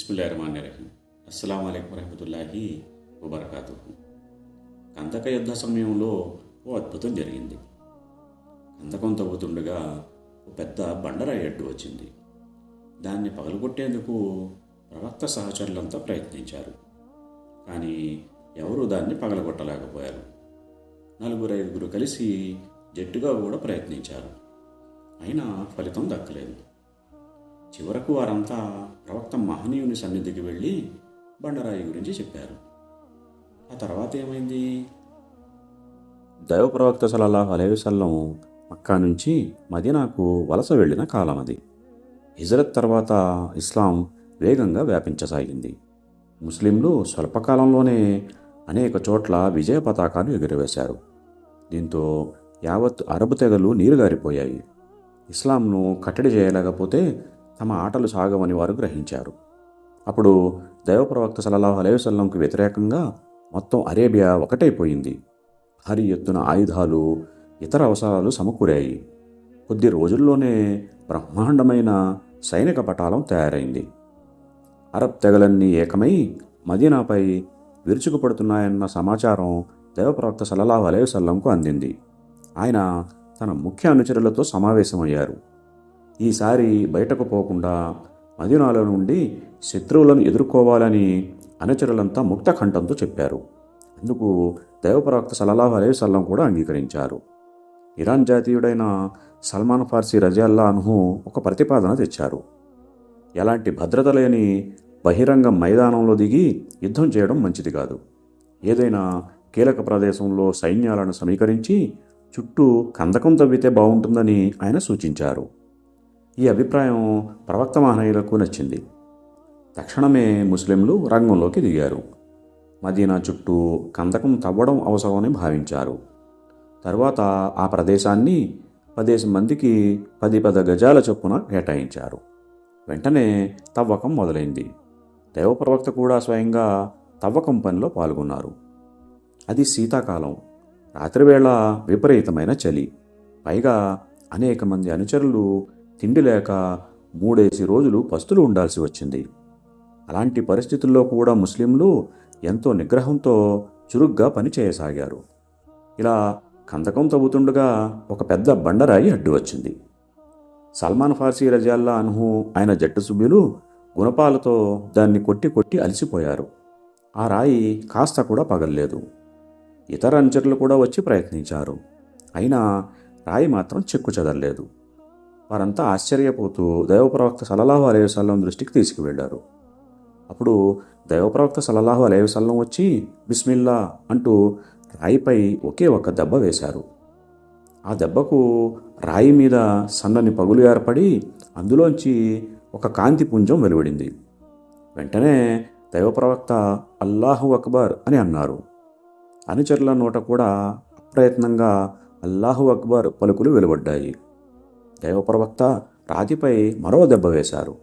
బిస్మిల్లాహిర్రహమానిర్రహీం. అస్సలం అయికం రహమతుల్లాహి వబర్కాతు కందక యుద్ధ సమయంలో ఓ అద్భుతం జరిగింది. కందకం తవ్వుతుండగా ఓ పెద్ద బండరాయి అడ్డు వచ్చింది. దాన్ని పగలగొట్టేందుకు ప్రవక్త సహచరులంతా ప్రయత్నించారు. కానీ ఎవరూ దాన్ని పగలగొట్టలేకపోయారు. నలుగురు ఐదుగురు కలిసి జట్టుగా కూడా ప్రయత్నించారు. అయినా ఫలితం దక్కలేదు. చివరకు వారంతా ప్రవక్త మహనీయుని సన్నిధికి వెళ్ళి బండరాయి గురించి చెప్పారు. ఆ తర్వాత ఏమైంది? దైవ ప్రవక్త సలల్లాహు అలైహి మక్కా నుంచి మదీనాకు వలస వెళ్ళిన కాలం అది. హిజరత్ తర్వాత ఇస్లాం వేగంగా వ్యాపించసాగింది. ముస్లింలు స్వల్పకాలంలోనే అనేక చోట్ల విజయ పతాకాలు ఎగురవేశారు. దీంతో యావత్ అరబు తెగలు నీరుగారిపోయాయి. ఇస్లాంను కట్టడి చేయలేకపోతే తమ ఆటలు సాగవని వారు గ్రహించారు. అప్పుడు దైవప్రవక్త సలహా సలల్లాహు వ్యతిరేకంగా మొత్తం అరేబియా ఒకటైపోయింది. భారీ ఎత్తున ఆయుధాలు ఇతర అవసరాలు సమకూరాయి. కొద్ది రోజుల్లోనే బ్రహ్మాండమైన సైనిక పటాలం తయారైంది. అరబ్ తెగలన్నీ ఏకమై మదీనాపై విరుచుకుపడుతున్నాయన్న సమాచారం దైవప్రవక్త సలహా అలైహి అందింది. ఆయన తన ముఖ్య అనుచరులతో సమావేశమయ్యారు. ఈసారి బయటకు పోకుండా మదీనాలో నుండి శత్రువులను ఎదుర్కోవాలని అనుచరులంతా ముక్త కంఠంతో చెప్పారు. అందుకు దైవప్రవక్త సల్లల్లాహు అలైహి కూడా అంగీకరించారు. ఇరాన్ జాతీయుడైన సల్మాన్ ఫార్సీ రజాల్లా అనుహు ఒక ప్రతిపాదన తెచ్చారు. ఎలాంటి భద్రత లేని బహిరంగ మైదానంలో దిగి యుద్ధం చేయడం మంచిది కాదు. ఏదైనా కీలక ప్రదేశంలో సైన్యాలను సమీకరించి చుట్టూ కందకం తవ్వితే బాగుంటుందని ఆయన సూచించారు. ఈ అభిప్రాయం ప్రవక్త మహనీయులకు నచ్చింది. తక్షణమే ముస్లింలు రంగంలోకి దిగారు. మదీనా చుట్టూ కందకం తవ్వడం అవసరమని భావించారు. తరువాత ఆ ప్రదేశాన్ని పదేసి మందికి పది పది గజాల చొప్పున కేటాయించారు. వెంటనే తవ్వకం మొదలైంది. దైవప్రవక్త కూడా స్వయంగా తవ్వకం పనిలో పాల్గొన్నారు. అది శీతాకాలం. రాత్రివేళ విపరీతమైన చలి. పైగా అనేక మంది అనుచరులు తిండి లేక మూడేసి రోజులు పస్తులు ఉండాల్సి వచ్చింది. అలాంటి పరిస్థితుల్లో కూడా ముస్లింలు ఎంతో నిగ్రహంతో చురుగ్గా పనిచేయసాగారు ఇలా కందకం తవ్వుతుండగా ఒక పెద్ద బండరాయి అడ్డు వచ్చింది. సల్మాన్ ఫార్సీ రజాల్లా అనుహు ఆయన జట్టు సభ్యులు గుణపాలతో దాన్ని కొట్టి కొట్టి అలసిపోయారు. ఆ రాయి కాస్త కూడా పగల్లేదు. ఇతర అనుచరులు కూడా వచ్చి ప్రయత్నించారు. అయినా రాయి మాత్రం చెక్కు చెదరలేదు. వారంతా ఆశ్చర్యపోతూ దైవప్రవక్త సలల్లాహు అలైవసల్లం దృష్టికి తీసుకువెళ్ళారు. అప్పుడు దైవప్రవక్త సలల్లాహు అలైవసల్లం వచ్చి బిస్మిల్లా అంటూ రాయిపై ఒకే ఒక దెబ్బ వేశారు. ఆ దెబ్బకు రాయి మీద సన్నని పగులు ఏర్పడి అందులోంచి ఒక కాంతి పుంజం వెలువడింది. వెంటనే దైవప్రవక్త అల్లాహు అక్బర్ అని అన్నారు. అనుచరుల నోట కూడా అప్రయత్నంగా అల్లాహు అక్బర్ పలుకులు వెలువడ్డాయి. దైవప్రవక్త రాతిపై మరో దెబ్బ వేశారు.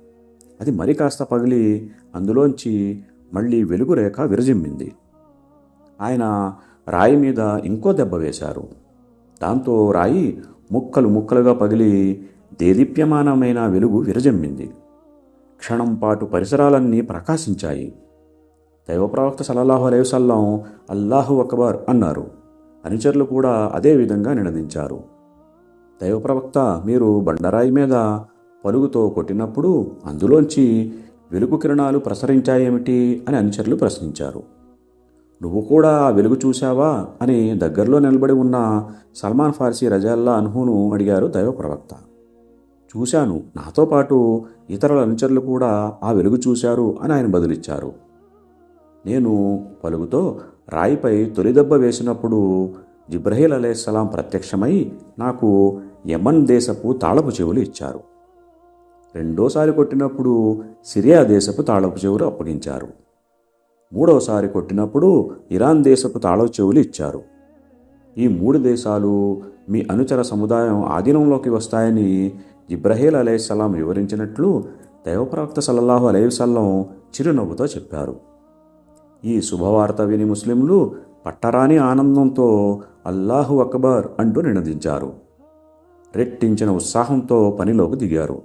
అది మరి కాస్త పగిలి అందులోంచి మళ్ళీ వెలుగు రేఖ విరజిమ్మింది. ఆయన రాయి మీద ఇంకో దెబ్బ వేశారు. దాంతో రాయి ముక్కలు ముక్కలుగా పగిలి దేదీప్యమానమైన వెలుగు విరజమ్మింది. క్షణం పాటు పరిసరాలన్నీ ప్రకాశించాయి. దైవప్రవక్త సలల్లాహు అలైవసల్లం అల్లాహు అక్బర్ అన్నారు. అనుచరులు కూడా అదే విధంగా నినదించారు. దైవప్రవక్త మీరు బండరాయి మీద పలుగుతో కొట్టినప్పుడు అందులోంచి వెలుగు కిరణాలు ప్రసరించాయేమిటి అని అనుచరులు ప్రశ్నించారు. నువ్వు కూడా ఆ వెలుగు చూశావా అని దగ్గరలో నిలబడి ఉన్న సల్మాన్ ఫార్సీ రజాల్లా అన్హును అడిగారు దైవ ప్రవక్త చూశాను నాతో పాటు ఇతరుల అనుచరులు కూడా ఆ వెలుగు చూశారు అని ఆయన బదులిచ్చారు. నేను పలుగుతో రాయిపై తొలి దెబ్బ వేసినప్పుడు జిబ్రహీల్ అలైహిస్సలాం ప్రత్యక్షమై నాకు యమన్ దేశపు తాళపు చెవులు ఇచ్చారు. రెండోసారి కొట్టినప్పుడు సిరియా దేశపు తాళపు చెవులు అప్పగించారు. మూడవసారి కొట్టినప్పుడు ఇరాన్ దేశపు తాళపు చెవులు ఇచ్చారు. ఈ మూడు దేశాలు మీ అనుచర సముదాయం ఆధీనంలోకి వస్తాయని ఇబ్రహీల్ అలైహిస్సలాం వివరించినట్లు దైవప్రవక్త సల్లల్లాహు అలైవసల్లం చిరునవ్వుతో చెప్పారు. ఈ శుభవార్త విని ముస్లింలు పట్టరాని ఆనందంతో అల్లాహు అక్బర్ అంటూ నినదించారు. రెట్టించిన ఉత్సాహంతో పనిలోకి దిగారు.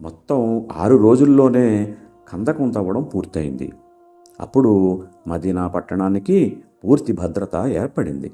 మొత్తం ఆరు రోజుల్లోనే కందకం తవ్వడం పూర్తయింది. అప్పుడు మదీనా పట్టణానికి పూర్తి భద్రత ఏర్పడింది.